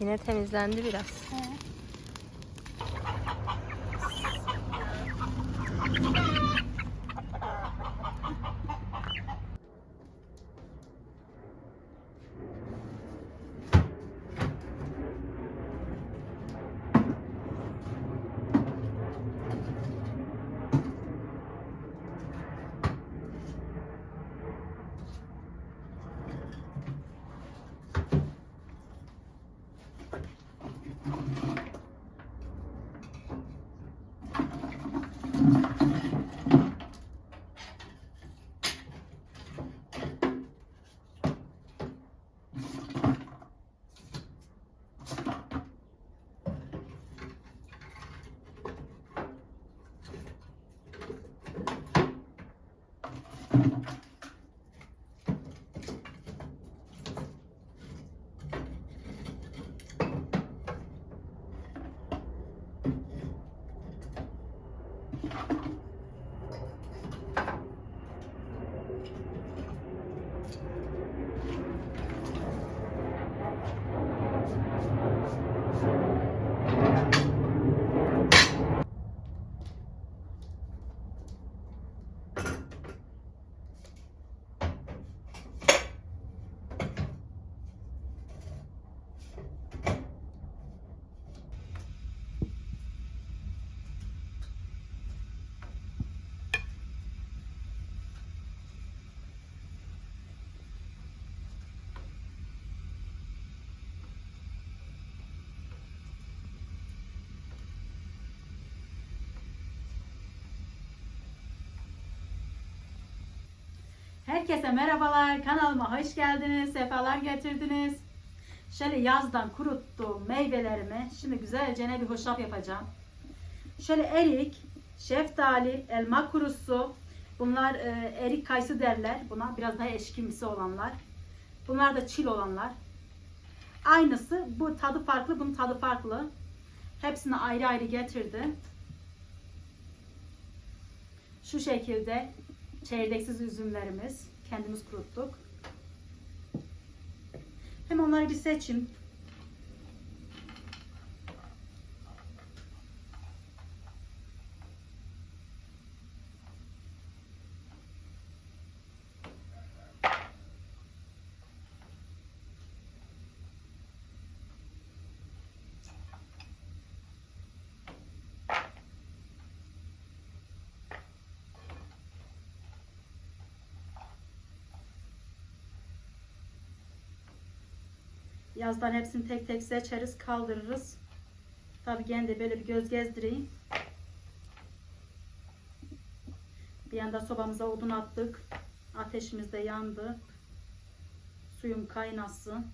Yine temizlendi biraz. Herkese merhabalar. Kanalıma hoş geldiniz. Sefalar getirdiniz. Şöyle yazdan kuruttuğum meyvelerimi şimdi güzelce ne bir hoşaf yapacağım. Şöyle erik, şeftali, elma kurusu. Bunlar e, erik kayısı derler. Buna biraz daha eşkimsi olanlar. Bunlar da çil olanlar. Aynısı. Bu tadı farklı, bunun tadı farklı. Hepsini ayrı ayrı getirdim. Şu şekilde çeyreksiz üzümlerimiz. Kendimiz kuruttuk. Hem onları bir seçim. Yazdan hepsini tek tek seçeriz, kaldırırız. Tabii gene de böyle bir göz gezdireyim. Bir yanda sobamıza odun attık. Ateşimiz de yandı. Suyum kaynasın.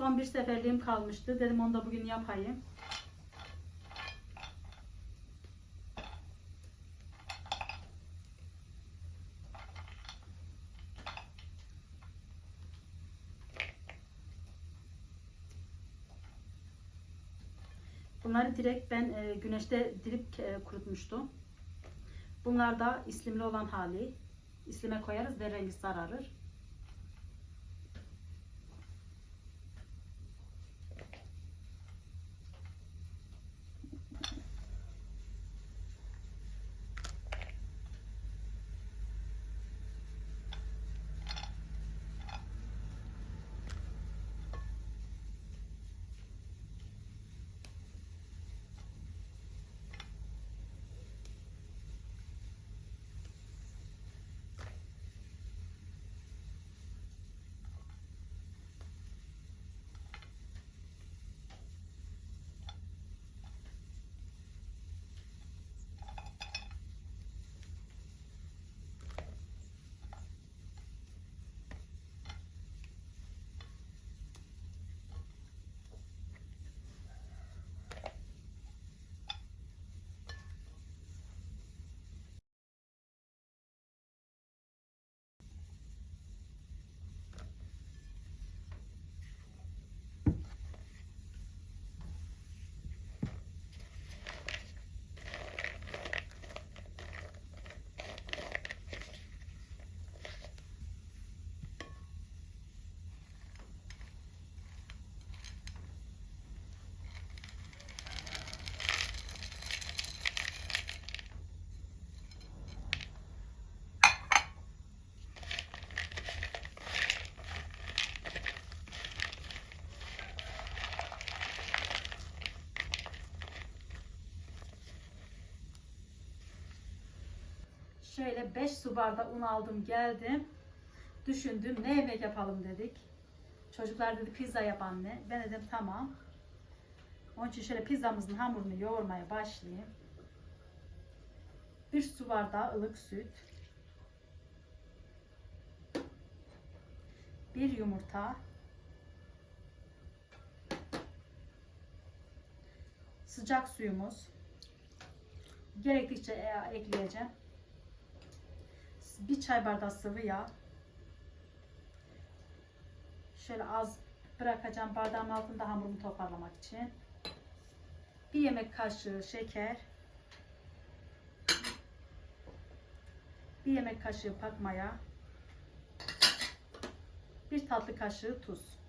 Son bir seferliğim kalmıştı. Dedim onu da bugün yapayım. Bunları direkt ben e, güneşte dirip e, kurutmuştum. Bunlar da islimli olan hali. İslime koyarız ve rengi sararır. Şöyle 5 su bardağı un aldım geldim. Düşündüm ne yemek yapalım dedik. Çocuklar dedi pizza yap anne. Ben dedim tamam. Onun için şöyle pizzamızın hamurunu yoğurmaya başlayayım. Bir su bardağı ılık süt. Bir yumurta. Sıcak suyumuz. Gerektikçe e- ekleyeceğim. Bir çay bardağı sıvı yağ. Şöyle az bırakacağım bardağın altında hamurumu toparlamak için. Bir yemek kaşığı şeker. Bir yemek kaşığı pak maya. Bir tatlı kaşığı tuz.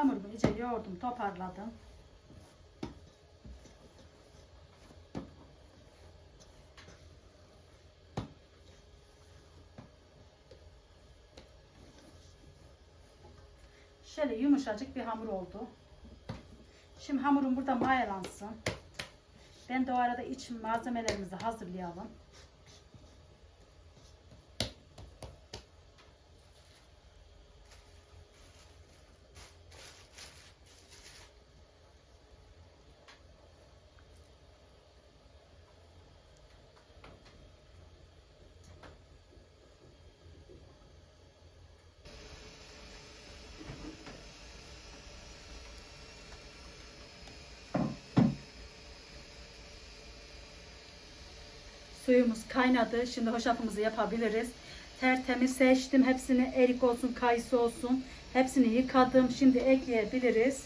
Hamurumu iyice yoğurdum, toparladım. Şöyle yumuşacık bir hamur oldu. Şimdi hamurum burada mayalansın. Ben de o arada iç malzemelerimizi hazırlayalım. Suyumuz kaynadı. Şimdi hoşafımızı yapabiliriz. Tertemiz seçtim. Hepsini erik olsun, kayısı olsun. Hepsini yıkadım. Şimdi ekleyebiliriz.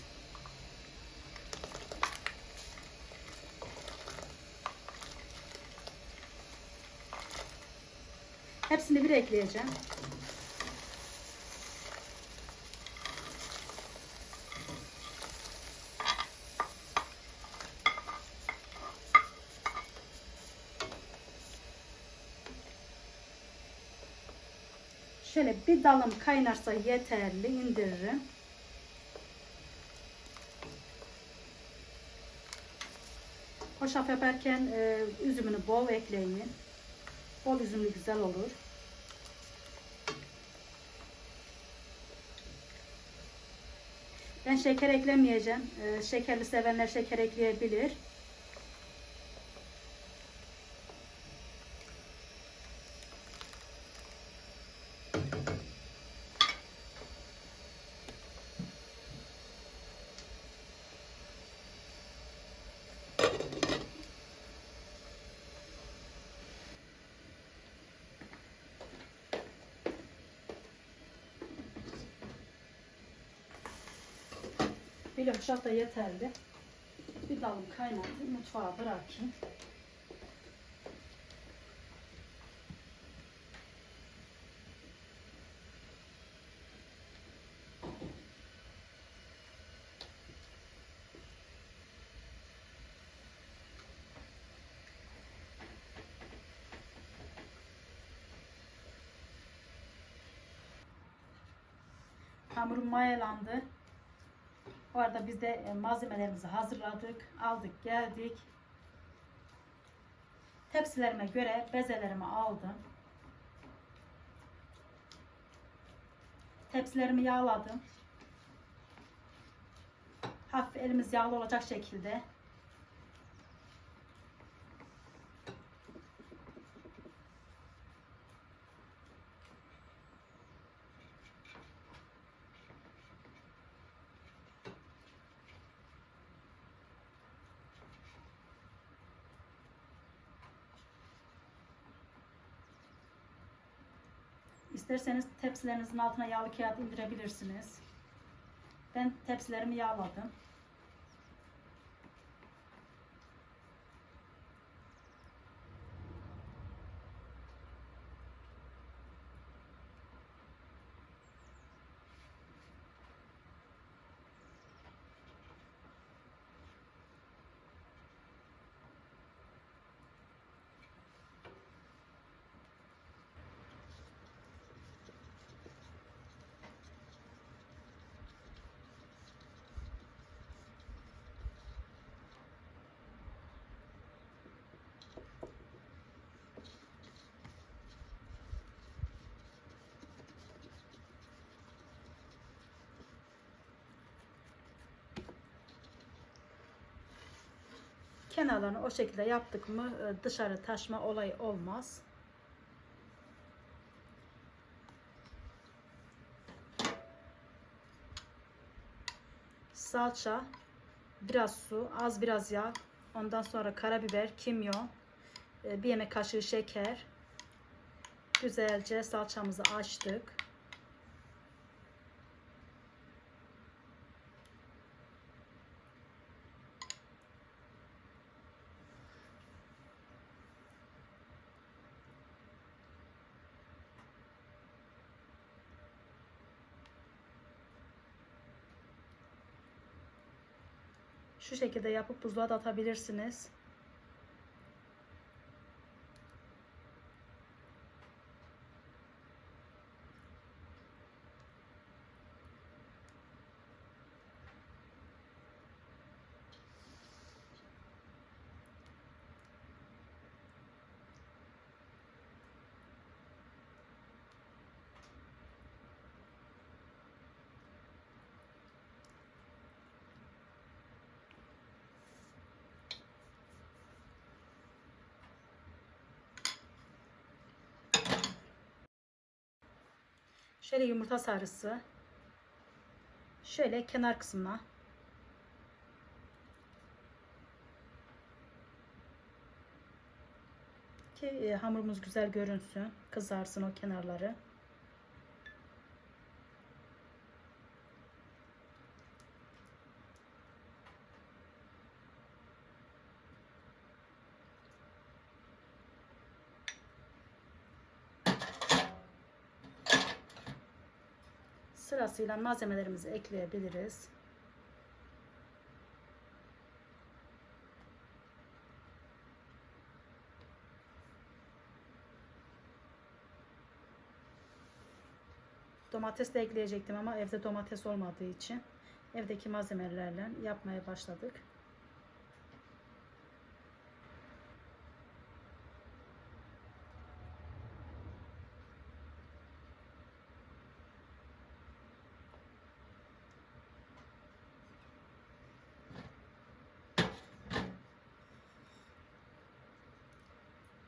Hepsini bir ekleyeceğim. Şöyle bir dalım kaynarsa yeterli indiririm. Hoşaf yaparken e, üzümünü bol ekleyin. Bol üzümlü güzel olur. Ben şeker eklemeyeceğim. E, şekerli sevenler şeker ekleyebilir. Bir hoşaf da yeterli. Bir dalım kaynatayım, mutfağa bırakayım. Hamurum mayalandı. Bu arada biz de e, malzemelerimizi hazırladık. Aldık geldik. Tepsilerime göre bezelerimi aldım. Tepsilerimi yağladım. Hafif elimiz yağlı olacak şekilde. İsterseniz tepsilerinizin altına yağlı kağıt indirebilirsiniz. Ben tepsilerimi yağladım. Kenarlarını o şekilde yaptık mı e, dışarı taşma olayı olmaz. Salça, biraz su, az biraz yağ, ondan sonra karabiber, kimyon, e, bir yemek kaşığı şeker. Güzelce salçamızı açtık. Şu şekilde yapıp buzluğa da atabilirsiniz. Şöyle yumurta sarısı. Şöyle kenar kısmına. Ki e, hamurumuz güzel görünsün. Kızarsın o kenarları. Sırasıyla malzemelerimizi ekleyebiliriz. Domates de ekleyecektim ama evde domates olmadığı için evdeki malzemelerle yapmaya başladık.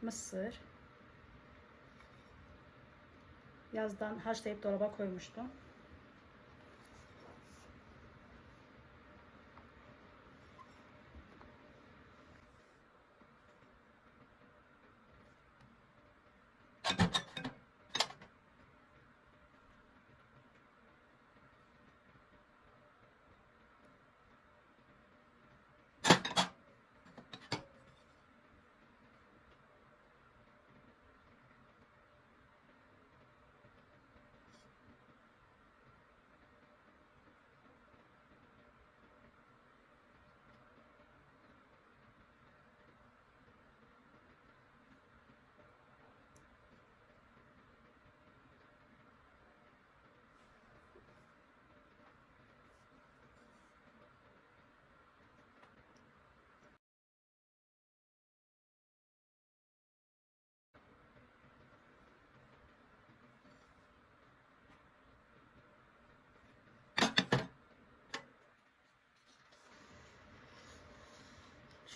Mısır. Yazdan haşlayıp dolaba koymuştum.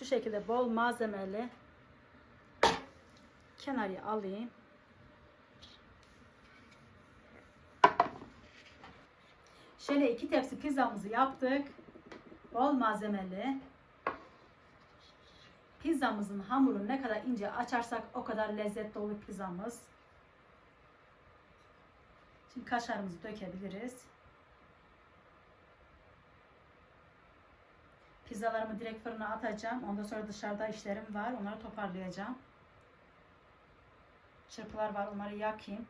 Şu şekilde bol malzemeli kenarıya alayım. Şöyle iki tepsi pizzamızı yaptık. Bol malzemeli. Pizzamızın hamurunu ne kadar ince açarsak o kadar lezzetli olur pizzamız. Şimdi kaşarımızı dökebiliriz. Pizzalarımı direkt fırına atacağım. Ondan sonra dışarıda işlerim var. Onları toparlayacağım. Çırpılar var. Onları yakayım.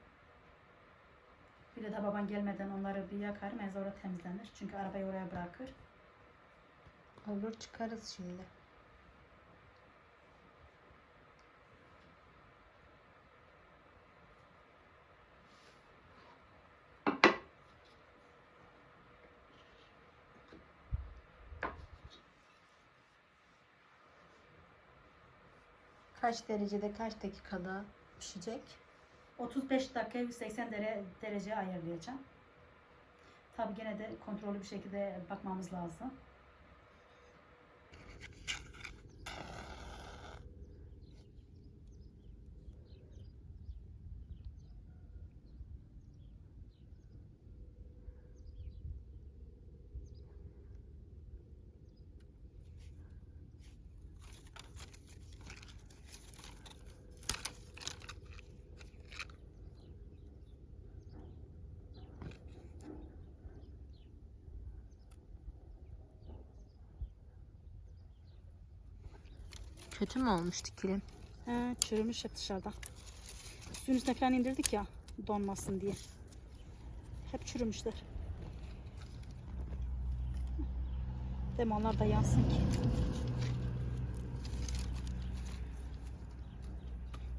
Bir de baban gelmeden onları bir yakarım. En sonra temizlenir. Çünkü arabayı oraya bırakır. Olur çıkarız şimdi. Kaç derecede kaç dakikada pişecek? 35 dakika 180 dere, derece ayarlayacağım. Tabi gene de kontrollü bir şekilde bakmamız lazım. Kötü mü olmuştu kilim? He, çürümüş hep dışarıda. Suyun üstüne falan indirdik ya donmasın diye. Hep çürümüşler. Mi? Onlar da yansın ki.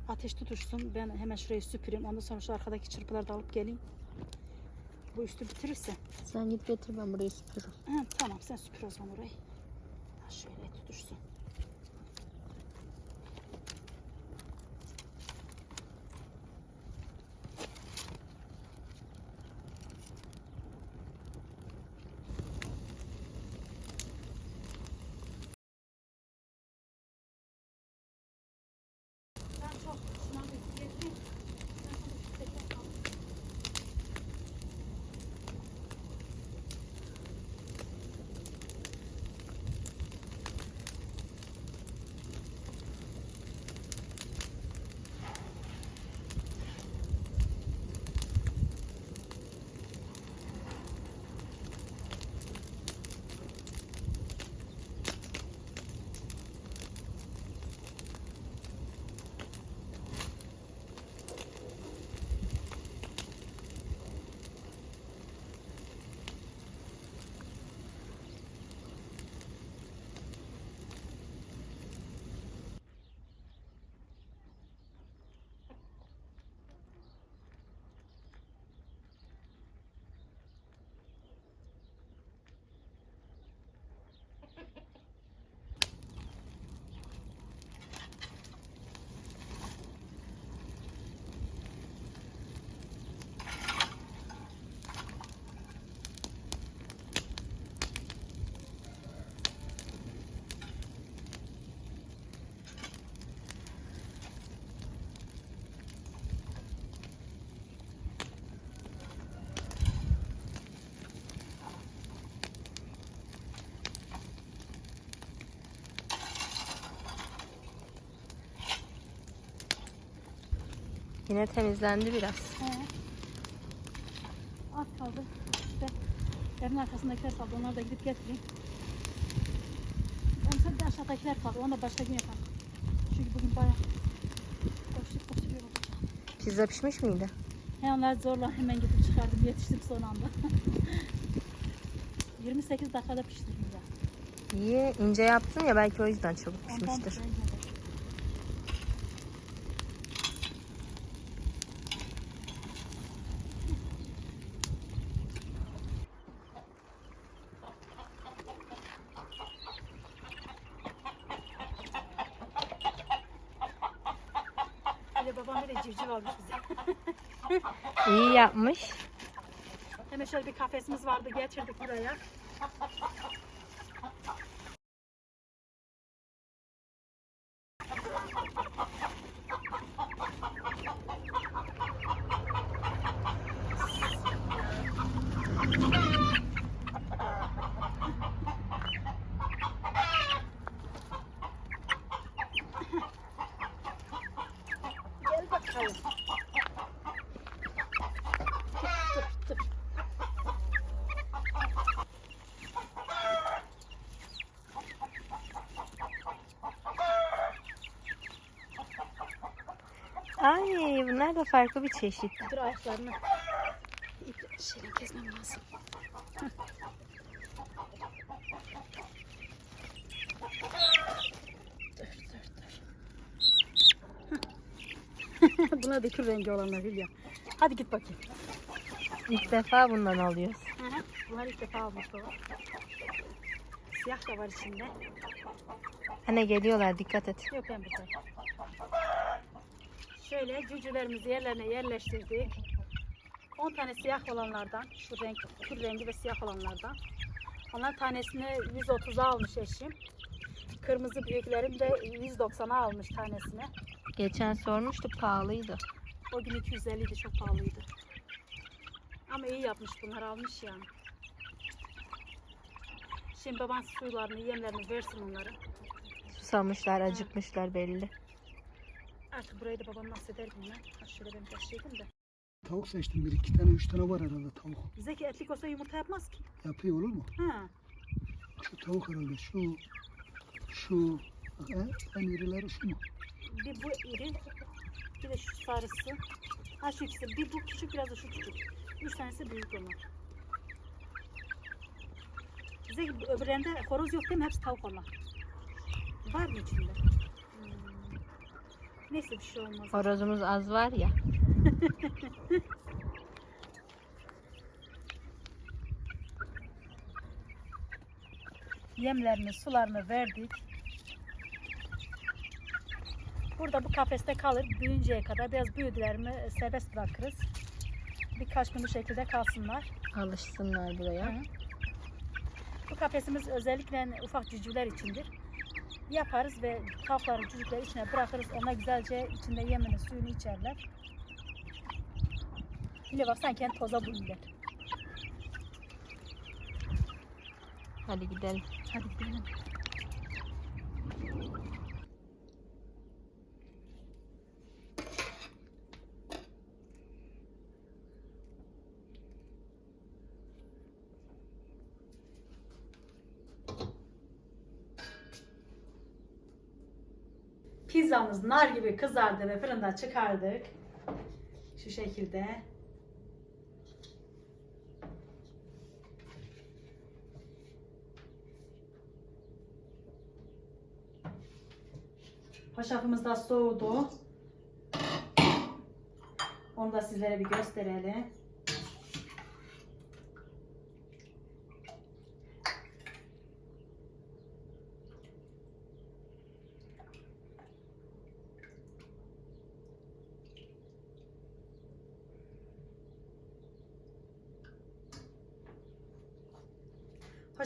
Ateş tutuşsun. Ben hemen şurayı süpüreyim. Ondan sonra şu arkadaki çırpıları da alıp geleyim. Bu üstü bitirirse. Sen git getir ben burayı süpürürüm. Tamam sen süpür o zaman orayı. Yine temizlendi biraz. He. Az kaldı. İşte evin arkasındakiler kaldı. Onları da gidip getireyim. Ben sadece aşağıdakiler kaldı. Onu da başka gün yaparım. Çünkü bugün bayağı koştuk koşturuyor olacağım. Pizza pişmiş miydi? He onları zorla hemen gidip çıkardım. Yetiştim son anda. 28 dakikada piştirdim ya. İyi ince yaptın ya belki o yüzden çabuk Ondan pişmiştir. bence de. Bir de babam bir de civciv almış bize. İyi yapmış. Hemen şöyle bir kafesimiz vardı getirdik buraya. Bakalım. Dur, dur, dur. Ay bunlar da farklı bir çeşit. Dur ayaklarını. Şeyle kesmem lazım. Heh. Dur dur dur. Buna da kür rengi olanlar Hülya. Hadi git bakayım. İlk defa bundan alıyoruz. Hı hı. Bunlar ilk defa almış baba. Siyah da var içinde. Anne geliyorlar dikkat et. Yok ben buradayım. Şöyle cücülerimizi yerlerine yerleştirdik. 10 tane siyah olanlardan, şu renk, kür rengi ve siyah olanlardan. Onlar tanesini 130'a almış eşim. Kırmızı büyüklerim de 190'a almış tanesini. Geçen sormuştuk pahalıydı. O gün 250 idi, çok pahalıydı. Ama iyi yapmış bunlar almış yani. Şimdi baban suylarını, yemlerini versin onların. Susamışlar, acıkmışlar belli. Artık burayı da babam nasıl eder bilmem. Ha şöyle ben taşıyayım da. Tavuk seçtim. Bir iki tane, üç tane var herhalde tavuk. Zeki etlik olsa yumurta yapmaz ki. Yapıyor olur mu? Ha. Şu tavuk herhalde. Şu, şu, bak, en, en irileri şu mu? Bir bu iri, bir de şu sarısı. Ha şu ikisi. Bir bu küçük, biraz da şu küçük. Üç tanesi büyük onlar. Zeki öbürlerinde horoz yok değil mi? Hepsi tavuk onlar. Var mı içinde? Neyse bir şey olmaz. Horozumuz az var ya. Yemlerini, sularını verdik. Burada bu kafeste kalır. Büyüyünceye kadar biraz büyüdüler mi serbest bırakırız. Birkaç gün bu şekilde kalsınlar. Alışsınlar buraya. Hı. Bu kafesimiz özellikle ufak cücüler içindir. Yaparız ve tavukları cücükleri içine bırakırız. Onlar güzelce içinde yemini, suyunu içerler. Yine bak sanki toza buluyorlar. Hadi gidelim. Hadi gidelim. Pizzamız nar gibi kızardı ve fırından çıkardık. Şu şekilde. Hoşafımız da soğudu. Onu da sizlere bir gösterelim.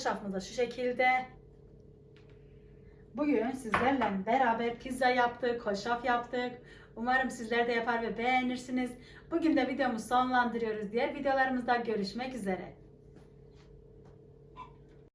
Hoşafımız da şu şekilde. Bugün sizlerle beraber pizza yaptık, hoşaf yaptık. Umarım sizler de yapar ve beğenirsiniz. Bugün de videomuzu sonlandırıyoruz. Diğer videolarımızda görüşmek üzere.